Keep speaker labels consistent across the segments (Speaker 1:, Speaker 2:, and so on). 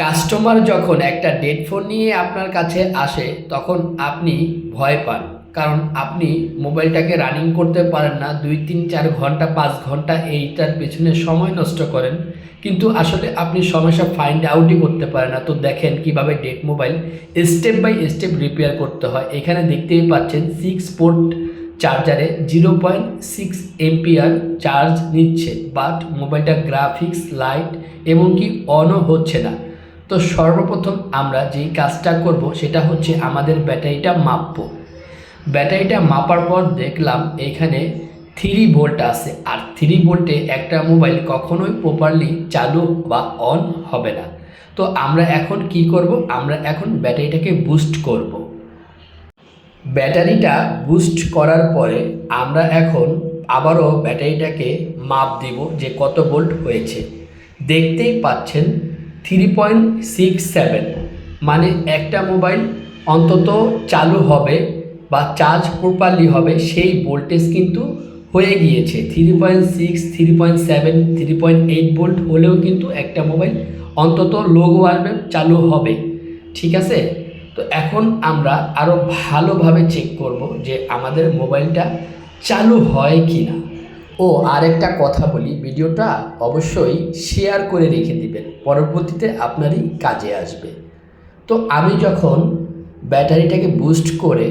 Speaker 1: Customer যখন একটা dead phone নিয়ে আপনার কাছে আসে, তখন আপনি ভয় পান। কারণ আপনি মোবাইলটাকে রানিং করতে পারেন না, দুই, তিন, চার ঘণ্টা, পাঁচ ঘণ্টা এইটার পেছনে সময় নষ্ট করেন। কিন্তু আসলে আপনি সমস্যা ফাইন্ড আউটই করতে পারেন না। তো দেখেন কীভাবে dead mobile step by step repair করতে হয়। এখানে দেখতেই পাচ্ছেন six port চার্জারে zero point six ampere charge নিচ্ছে বাট মোবাইলটা গ্রাফিক্স লাইট এমনকি অনও হচ্ছে না। তো সর্বপ্রথম আমরা যেই কাজটা করব সেটা হচ্ছে আমাদের ব্যাটারিটা মাপবো। ব্যাটারিটা মাপার পর দেখলাম এখানে থ্রি ভোল্ট আছে। আর থ্রি ভোল্টে একটা মোবাইল কখনোই প্রপারলি চালু বা অন হবে না। তো আমরা এখন কি করব? আমরা এখন ব্যাটারিটাকে বুস্ট করব। ব্যাটারিটা বুস্ট করার পরে আমরা এখন আবারও ব্যাটারিটাকে মাপ দিব যে কত ভোল্ট হয়েছে। দেখতেই পাচ্ছেন থ্রি পয়েন্ট সিক্স সেভেন মানে একটা মোবাইল অন্তত চালু হবে বা চার্জ প্রপারলি হবে, সেই ভোল্টেজ কিন্তু হয়ে গিয়েছে। Three point six three point seven three point eight volt হলেও কিন্তু একটা মোবাইল অন্তত লো ওয়ার্মে চালু হবে। ঠিক আছে? তো এখন আমরা আরও ভালোভাবে চেক করব যে আমাদের মোবাইলটা চালু হয় কি না ও আরেকটা কথা বলি, ভিডিওটা অবশ্যই শেয়ার করে রেখে দিবেন, পরবর্তীতে আপনারই কাজে আসবে। তো আমি যখন ব্যাটারিটাকে বুস্ট করে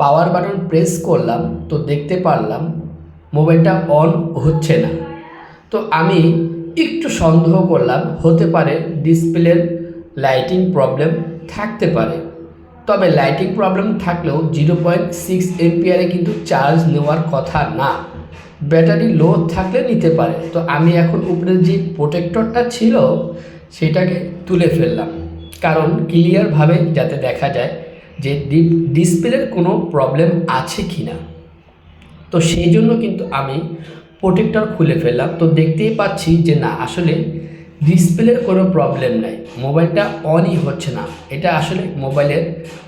Speaker 1: পাওয়ার বাটন প্রেস করলাম, তো দেখতে পারলাম মোবাইলটা অন হচ্ছে না। তো আমি একটু সন্দেহ করলাম, হতে পারে ডিসপ্লের লাইটিং প্রবলেম থাকতে পারে। তবে লাইটিং প্রবলেম থাকলেও জিরো পয়েন্ট সিক্স এমপিআরে কিন্তু চার্জ নেওয়ার কথা না। ব্যাটারি লো থাকলে নিতে পারে। তো আমি এখন উপরে যে প্রোটেক্টরটা ছিল, সেটাকে তুলে ফেললাম। কারণ ক্লিয়ারভাবে যাতে দেখা যায় যে ডিসপ্লের কোনো প্রবলেম আছে কি না তো সেই জন্য কিন্তু আমি প্রোটেক্টর খুলে ফেললাম। তো দেখতেই পাচ্ছি যে না, আসলে ডিসপ্লের কোনো প্রবলেম নাই। মোবাইলটা অনই হচ্ছে না। এটা আসলে মোবাইলের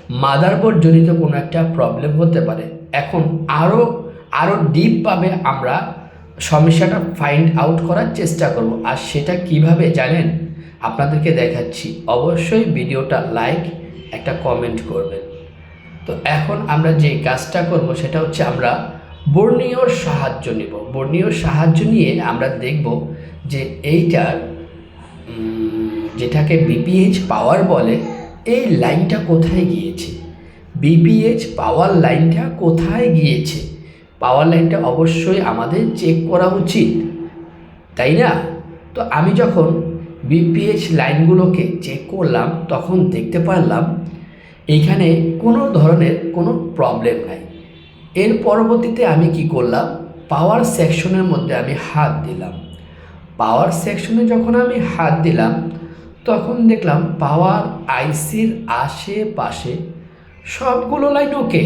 Speaker 1: মাদারবোর্ড জনিত কোনো একটা প্রবলেম হতে পারে। এখন আরও আরও ডিপভাবে আমরা সমস্যাটা ফাইন্ড আউট করার চেষ্টা করব। আর সেটা কীভাবে জানেন? আপনাদেরকে দেখাচ্ছি। অবশ্যই ভিডিওটা লাইক একটা কমেন্ট করবেন। তো এখন আমরা যে কাজটা করব, সেটা হচ্ছে আমরা বর্ণীয়র সাহায্য নিব। বর্ণীয়র সাহায্য নিয়ে আমরা দেখব যে এইটার যেটাকে বিপিএইচ পাওয়ার বলে, এই লাইনটা কোথায় গিয়েছে? বিপিএইচ পাওয়ার লাইনটা কোথায় গিয়েছে? পাওয়ার লাইনটা অবশ্যই আমাদের চেক করা উচিত। তাই না? তো আমি যখন বিপিএইচ লাইনগুলোকে চেক করলাম, তখন দেখতে পারলাম এইখানে কোনো ধরনের কোনো প্রবলেম নাই। এর পরবর্তীতে আমি কি করলাম? পাওয়ার সেকশনের মধ্যে আমি হাত দিলাম। পাওয়ার সেকশনে যখন আমি হাত দিলাম, তখন দেখলাম পাওয়ার আইসির আশেপাশে সবগুলো লাইন ওকে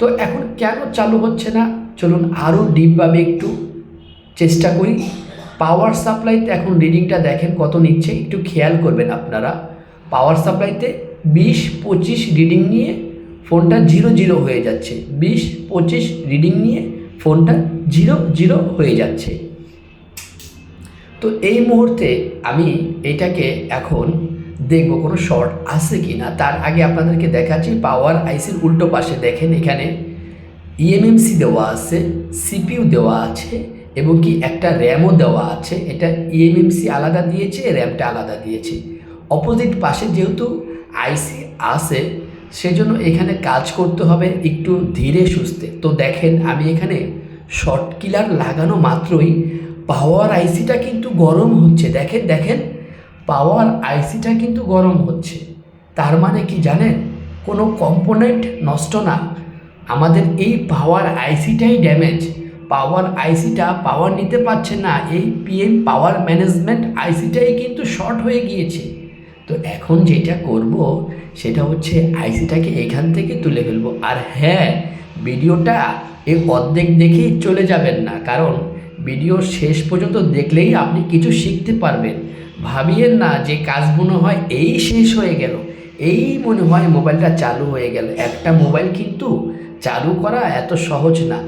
Speaker 1: তো এখন কেন চালু হচ্ছে না? চলুন আরও ডিপভাবে একটু চেষ্টা করি। পাওয়ার সাপ্লাইতে এখন রিডিংটা দেখেন কত নিচ্ছে। একটু খেয়াল করবেন আপনারা। পাওয়ার সাপ্লাইতে বিশ পঁচিশ রিডিং নিয়ে ফোনটা জিরো জিরো হয়ে যাচ্ছে। বিশ পঁচিশ রিডিং নিয়ে ফোনটা জিরো জিরো হয়ে যাচ্ছে। তো এই মুহূর্তে আমি এটাকে এখন দেখব কোনো শর্ট আছে কি না। তার আগে আপনাদেরকে দেখাচ্ছি পাওয়ার আইসির উল্টো পাশে দেখেন এখানে ইএমএমসি দেওয়া আছে সিপিইউ দেওয়া আছে, এবং কি একটা র্যামও দেওয়া আছে। এটা ইএমএমসি আলাদা দিয়েছে র্যামটা আলাদা দিয়েছে। অপোজিট পাশে যেহেতু আইসি আছে, সেজন্য এখানে কাজ করতে হবে একটু ধীরে সুস্থে। তো দেখেন আমি এখানে শর্ট কিলার লাগানো মাত্রই পাওয়ার আইসিটা কিন্তু গরম হচ্ছে। দেখেন দেখেন। পাওয়ার আইসিটা কিন্তু গরম হচ্ছে। তার মানে কি জানেন? কোনো কম্পোনেন্ট নষ্ট না। আমাদের এই পাওয়ার আইসিটাই ড্যামেজ। পাওয়ার আইসিটা পাওয়ার নিতে পারছে না। এই পিএম পাওয়ার ম্যানেজমেন্ট আইসিটাই কিন্তু শর্ট হয়ে গিয়েছে। তো এখন যেটা করব, সেটা হচ্ছে আইসিটাকে এখান থেকে তুলে ফেলব। আর হ্যাঁ ভিডিওটা এই অর্ধেক দেখেই চলে যাবেন না। কারণ ভিডিও শেষ পর্যন্ত দেখলেই আপনি কিছু শিখতে পারবেন। ভাবিয়েন না যে কাজ মনে হয় এই শেষ হয়ে গেল। এই মনে হয় মোবাইলটা চালু হয়ে গেল। একটা মোবাইল কিন্তু চালু করা এত সহজ না।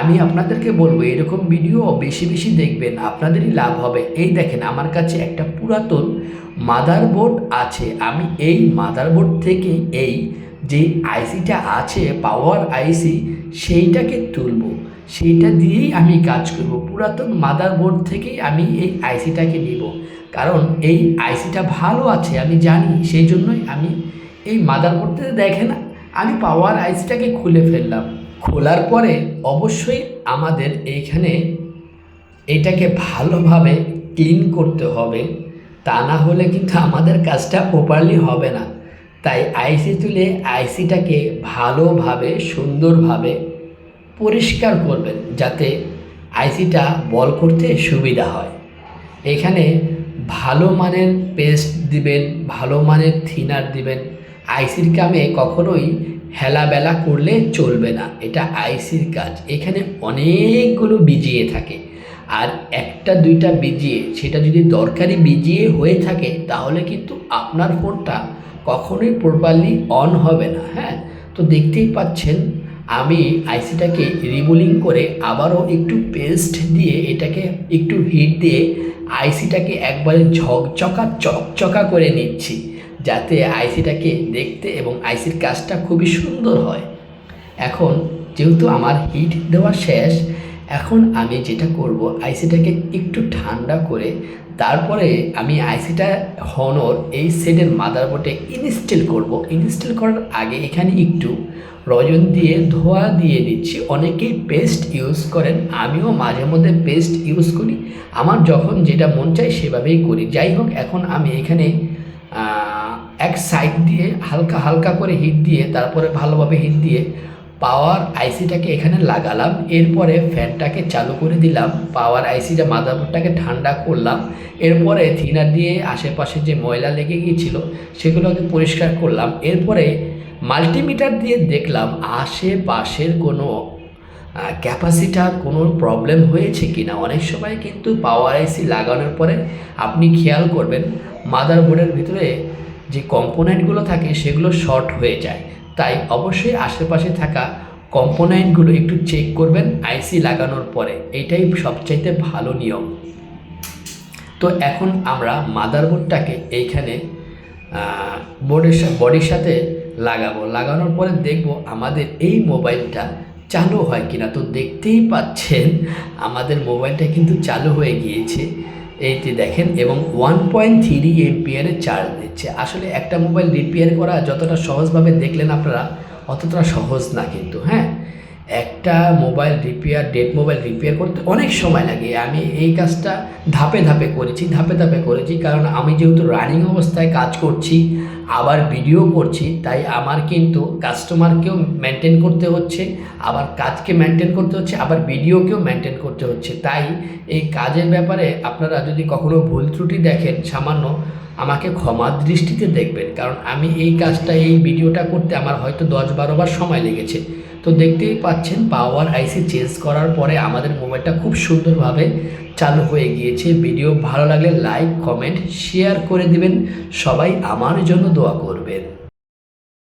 Speaker 1: আমি আপনাদেরকে বলব, এরকম ভিডিও বেশি বেশি দেখবেন, আপনাদেরই লাভ হবে। এই দেখেন, আমার কাছে একটা পুরাতন মাদারবোর্ড আছে। আমি এই মাদারবোর্ড থেকে এই যে আইসিটা আছে, পাওয়ার আইসি, সেইটাকে তুলব। সেইটা দিয়েই আমি কাজ করব। পুরাতন মাদারবোর্ড থেকেই আমি এই আইসিটাকে নিব। কারণ এই আইসিটা ভালো আছে, আমি জানি, সেই জন্যই আমি এই মাদারবোর্ডটাতে দেখে না আমি পাওয়ার আইসিটাকে খুলে ফেললাম। খোলার পরে অবশ্যই আমাদের এইখানে এটাকে ভালোভাবে ক্লিন করতে হবে, তা না হলে কিন্তু আমাদের কাজটা প্রপারলি হবে না। তাই আইসি তুলে আইসিটাকে ভালোভাবে, সুন্দরভাবে পরিষ্কার করবেন, যাতে আইসিটা বল করতে সুবিধা হয়। এখানে ভালো মানের পেস্ট দিবেন, ভালো মানের থিনার দিবেন। আইসির কামে কখনোই হেলাবেলা করলে চলবে না। এটা আইসির কাজ। এখানে অনেকগুলো বিজিয়ে থাকে। আর একটা, দুইটা বিজিয়ে, সেটা যদি দরকারি বিজিয়ে হয়ে থাকে, তাহলে কিন্তু আপনার ফোনটা কখনোই প্রপারলি অন হবে না হ্যাঁ? তো দেখতেই পাচ্ছেন, আমি আইসিটাকে রিমুলিং করে আবারও একটু পেস্ট দিয়ে এটাকে একটু হিট দিয়ে আইসিটাকে একবারে ঝকঝকা চকচকা করে নিচ্ছি, যাতে আইসিটাকে দেখতে এবং আইসির কাজটা খুবই সুন্দর হয়। এখন যেহেতু আমার হিট দেওয়া শেষ এখন আমি যেটা করব, আইসিটাকে একটু ঠান্ডা করে তারপরে আমি আইসিটা হনর এই সেটের মাদারবোর্ডে ইনস্টল করব। ইনস্টল করার আগে এখানে একটু রজন দিয়ে ধোয়া দিয়ে দিচ্ছি। অনেকেই পেস্ট ইউজ করেন, আমিও মাঝে মধ্যে পেস্ট ইউজ করি। আমার যখন যেটা মন চায় সেভাবেই করি। যাই হোক, এখন আমি এখানে এক সাইড দিয়ে হালকা হালকা করে হিট দিয়ে, তারপরে ভালোভাবে হিট দিয়ে পাওয়ার আইসিটাকে এখানে লাগালাম, এরপরে ফ্যানটাকে চালু করে দিলাম, পাওয়ার আইসিটা মাদারবোর্ডটাকে ঠান্ডা করলাম, এরপরে থিনার দিয়ে আশেপাশে যে ময়লা লেগে গিয়েছিল সেগুলোকে পরিষ্কার করলাম, এরপরে মাল্টিমিটার দিয়ে দেখলাম আশেপাশের কোনো ক্যাপাসিটার কোনো প্রবলেম হয়েছে কি না অনেক সময় কিন্তু পাওয়ার আইসি লাগানোর পরে আপনি খেয়াল করবেন, মাদারবোর্ডের ভিতরে যে কম্পোনেন্টগুলো থাকে সেগুলো শর্ট হয়ে যায়। তাই অবশ্যই আশেপাশে থাকা কম্পোনেন্টগুলো একটু চেক করবেন আইসি লাগানোর পরে। এটাই সবচাইতে ভালো নিয়ম। তো এখন আমরা মাদারবোর্ডটাকে এইখানে বোর্ডের বডির সাথে লাগাবো। লাগানোর পরে দেখব আমাদের এই মোবাইলটা চালু হয় কিনা। তো দেখতেই পাচ্ছেন, আমাদের মোবাইলটা কিন্তু চালু হয়ে গিয়েছে। এইটি দেখেন এবং ওয়ান পয়েন্ট থ্রি এমপিয়ারে চার্জ দিচ্ছে। আসলে একটা মোবাইল রিপেয়ার করা যতটা সহজভাবে দেখলেন আপনারা, অতটা সহজ না কিন্তু হ্যাঁ? একটা mobile repair dead mobile repair করতে অনেক সময় লাগে। আমি এই কাজটা ধাপে ধাপে করেছি, ধাপে ধাপে করেছি। কারণ আমি যেহেতু রানিং অবস্থায় কাজ করছি, আবার ভিডিও করছি, তাই আমার কিন্তু কাস্টমারকেও মেনটেন করতে হচ্ছে, আবার কাজকে মেনটেন করতে হচ্ছে, আবার ভিডিওকেও মেনটেন করতে হচ্ছে। তাই এই কাজের ব্যাপারে আপনারা যদি কখনো ভুল ত্রুটি দেখেন, সামান্য আমাকে ক্ষমা দৃষ্টিতে দেখবেন, কারণ আমি এই কাজটা, এই ভিডিওটা করতে আমার হয়তো দশ বারোবার সময় লেগেছে। তো দেখতেই পাচ্ছেন, পাওয়ার আইসি চেঞ্জ করার পরে আমাদের মোবাইলটা খুব সুন্দরভাবে চালু হয়ে গিয়েছে। ভিডিও ভালো লাগলে লাইক, কমেন্ট, শেয়ার করে দিবেন। সবাই আমার জন্য দোয়া করবেন।